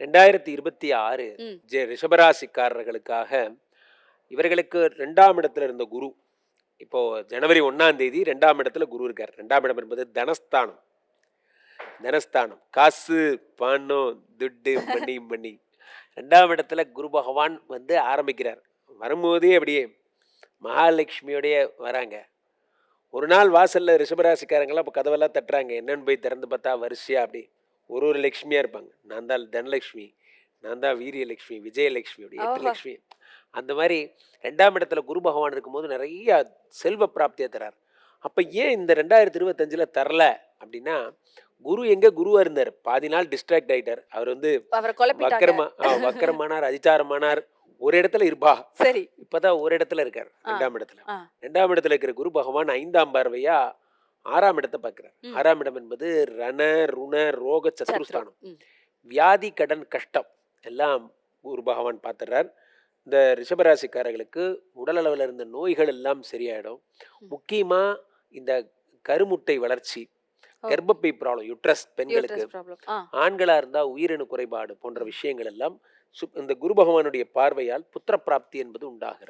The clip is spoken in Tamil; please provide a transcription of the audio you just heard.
ரெண்டாயிரத்தி இருபத்தி ஆறு. ஜெ ரிஷபராசிக்காரர்களுக்காக இவர்களுக்கு ரெண்டாம் இடத்துல இருந்த குரு. இப்போ ஜனவரி ஒண்ணாம் தேதி ரெண்டாம் இடத்துல குரு இருக்கார். ரெண்டாம் இடம் என்பது தனஸ்தானம். தனஸ்தானம். காசு பணம் துட்டு மணி மணி. ரெண்டாம் இடத்துல குரு பகவான் வந்து ஆரம்பிக்கிறார். வரும்போதே அப்படியே மகாலட்சுமியோடைய வராங்க. ஒரு நாள் வாசல்ல ரிஷபராசிக்காரங்களாம் இப்போ கதவெல்லாம் தட்டுறாங்க. என்னன்னு போய் திறந்து பார்த்தா வரிசையா அப்படி ஒரு ஒரு லட்சுமியா இருப்பாங்க. நான் தான் தனலட்சுமி நான் தான் வீரியலட்சுமி விஜயலட்சுமி அப்படி எட்டு. லட்சுமி அந்த மாதிரி ரெண்டாம் இடத்துல குரு பகவான் இருக்கும்போது நிறைய செல்வ பிராப்தியை தரார். அப்ப ஏன் இந்த ரெண்டாயிரத்தி இருபத்தஞ்சுல தரல அப்படின்னா குரு எங்க குருவா இருந்தார். பாதி நாள் டிஸ்ட்ராக்ட் ஆயிட்டார். அவர் வந்து வக்கரமா வக்கரமானார் அதிச்சாரமானார் ஒரு இடத்துல இருப்பா. சரி. இப்பதான் ஒரு இடத்துல இருக்கார் ரெண்டாம் இடத்துல. ரெண்டாம் இடத்துல இருக்கிற குரு பகவான் ஐந்தாம் பார்வையா ஆறாம் இடத்தை பார்க்கிறார். ஆறாம் இடம் என்பது ரண ருண ரோக சத்ருஸ்தானம். வியாதி கடன் கஷ்டம் எல்லாம் குரு பகவான் பார்த்துறார் இந்த ரிஷபராசிக்காரர்களுக்கு உடல் அளவில் இருந்த நோய்கள் எல்லாம் சரியாயிடும் முக்கியமா இந்த கருமுட்டை வளர்ச்சி. கர்ப்பப்பை ப்ராப்ளம் யுட்ரஸ் பெண்களுக்கு Uterus problem. ஆ ஆண்களா இருந்தா உயிரணு குறைபாடு போன்ற விஷயங்கள் எல்லாம் சு- இந்த குரு பகவானுடைய பார்வையால் புத்திர பிராப்தி என்பது உண்டாகிறது